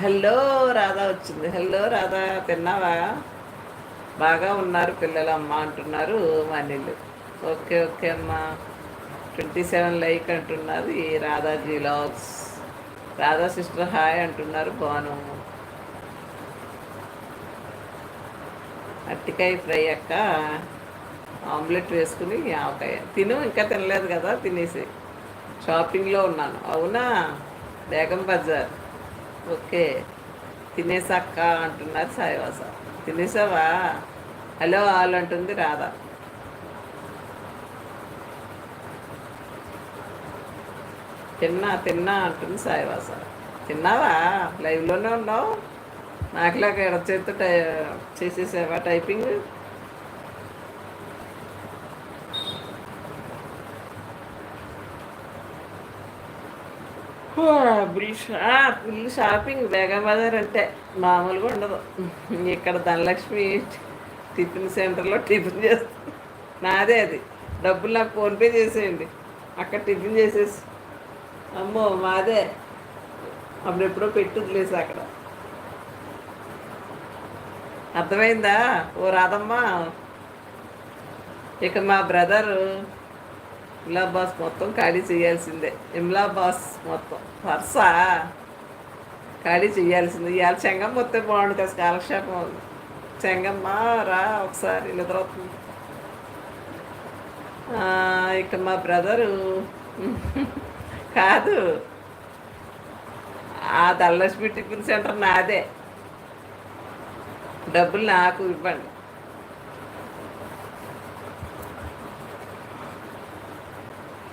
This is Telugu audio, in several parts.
హలో రాధా వచ్చింది. హలో రాధా తిన్నావా? బాగా ఉన్నారు పిల్లలు అమ్మ అంటున్నారు మనీళ్ళు ఓకే ఓకే అమ్మ. ట్వంటీ సెవెన్ లైక్ అంటున్నారు ఈ Radha logs Radha sister hi అంటున్నారు బాను అట్టికాయ ఫ్రై అక్క. ఆమ్లెట్ వేసుకుని ఆవకాయ. తిను ఇంకా తినలేదు కదా తినేసి షాపింగ్లో ఉన్నాను. అవునా? బేగం బజార్. ఓకే. తినేసక్క అంటున్నారు సాయివాస తినేసావా? హలో ఆల్ అంటుంది రాధా. తిన్నా తిన్నా అంటుంది సాయివాస తిన్నావా? లైవ్లోనే ఉన్నావు? నాకులాగా ఎడ చేతితో టై చేసేసావా typing? Full shopping Begum Bazar అంటే మామూలుగా ఉండదు. ఇక్కడ ధనలక్ష్మి టిఫిన్ సెంటర్లో టిఫిన్ చేస్తుంది నాదే అది. డబ్బులు నాకు ఫోన్పే చేసేయండి. అక్కడ టిఫిన్ చేసేసి. అమ్మో మాదే. అప్పుడెప్పుడో పెట్టుదిలేసి అక్కడ. అర్థమైందా? ఓ రాదమ్మా ఇక మా బ్రదరు ఇమ్లా బాస్ మొత్తం ఖాళీ చేయాల్సిందే ఇమ్లాబాస్ మొత్తం పర్సా ఖాళీ చేయాల్సిందే ఇవాళ చెంగమ్మ వస్తే బాగుండు కదా కాలక్షేపం చెంగమ్మ రా ఒకసారి నిద్రవుతుంది ఇక్కడ మా బ్రదరు కాదు ఆ ధనలక్ష్మి టిఫిన్ సెంటర్ నాదే డబ్బులు నాకు ఇవ్వండి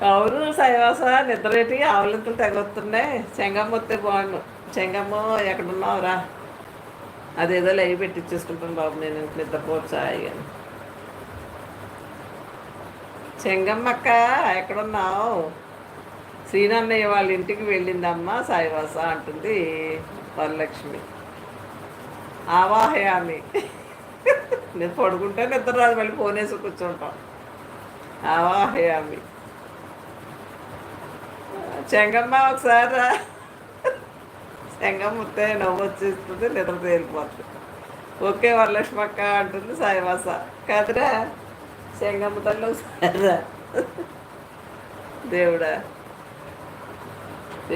అవును సైవాస నిద్రేటి ఆవులంతులు తెగొస్తున్నాయి చెంగమ్మ వస్తే బాగుండు. చెంగమ్మ ఎక్కడున్నావురా? అదేదో లైవ్ పెట్టించేసుకుంటాను బాబు నేను నిద్రపోవచ్చా అని చెంగమ్మక్క ఎక్కడున్నావు? శ్రీనన్నయ్య వాళ్ళ ఇంటికి వెళ్ళిందమ్మ సాయివాస అంటుంది వరలక్ష్మి. ఆవాహయామి. నేను పడుకుంటే నిద్ర రాదు మళ్ళీ ఫోన్ వేసి కూర్చుంటాం. ఆవాహయామి. శంకమ్మ ఒకసారి శంకమ్మ చెంగమ్మ వస్తే నవ్వు వచ్చేస్తుంది నిద్ర తేలిపోతుంది. ఓకే వరలక్ష్మి అక్క అంటుంది సాయివాస. కాదురా శంకమ్మ తల్లి ఒకసారి దేవుడా.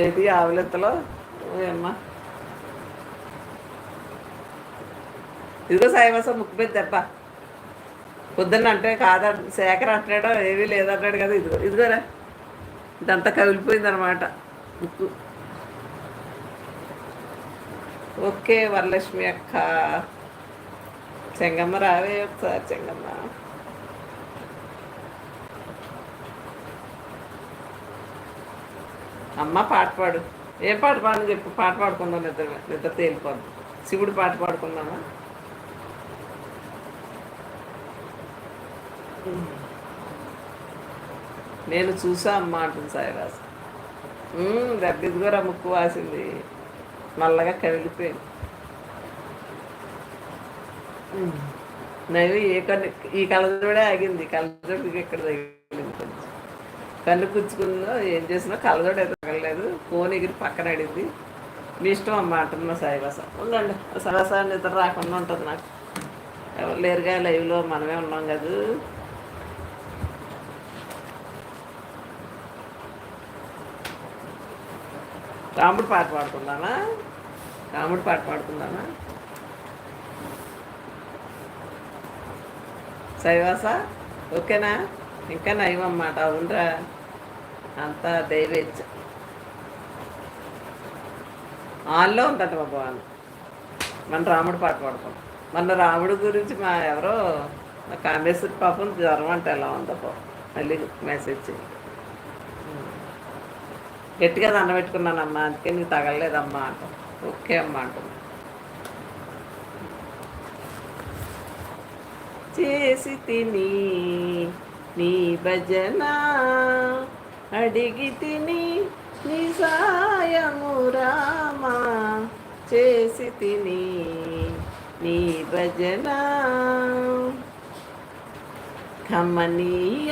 ఏది ఆవులెత్తలో? ఓయమ్మా. ఇదిగో సాయివాస ముక్కు పెద్ద దెబ్బ. పొద్దున్న అంటే కాదంటే శేఖర్ అంటున్నాడో ఏమీ లేదంటాడు కదా ఇదిగో. ఇదిగోరా. ఇదంతా కవిలిపోయింది అనమాట ముక్కు ఓకే వరలక్ష్మి అక్క. చెంగమ్మ రావే ఒకసారి చెంగమ్మ. అమ్మ పాట పాడు. ఏ పాట పాడని చెప్పు? పాట పాడుకుందాం నిద్ర నిద్ర తేలిపోద్దు. శివుడు పాట పాడుకుందామా? నేను చూసా అమ్మ అంటుంది సాయిరాజు. దెబ్బ ఇదిగోరా ముక్కు వాసింది. నల్లగా కదిలిపోయింది. నేను ఏ కన్ను ఈ కళ్ళజోడే ఆగింది. కళ్ళజోడు ఇక్కడ తగిలింది కొంచెం. కన్ను పుచ్చుకుందో ఏం చేసినా కళ్ళజోడు తగలలేదు. ఫోన్ ఎగిరి పక్కన అడింది మీ ఇష్టం అమ్మ అంటున్నా సాయిబాస ఉండండి సరసా నిద్ర రాకుండా ఉంటుంది నాకు. ఎవరు లేరుగా లైవ్లో మనమే ఉన్నాం కదా. రాముడు పాట పాడుకుందామా? రాముడు పాట పాడుకుందామా? సైవాస? ఓకేనా? ఇంకా నయం అన్నమాట అవునరా. అంతా దైవేచ్ఛ ఆన్లో ఉందంట మా బాను మన రాముడు పాట పాడుతాం. మన రాముడు గురించి మా ఎవరో మా కామేశ్వరి పాపం జ్వరం అంటే ఎలా ఉందో మళ్ళీ మెసేజ్ చేయండి గట్టిగా దండ పెట్టుకున్నానమ్మా అందుకే నీకు తగలలేదమ్మా అంట ఓకే అమ్మా అంటున్నా చేసి తిని నీ భజన అడిగి తిని నీ సాయము రామా. చేసి తిని నీ భజన. కమ్మనీయ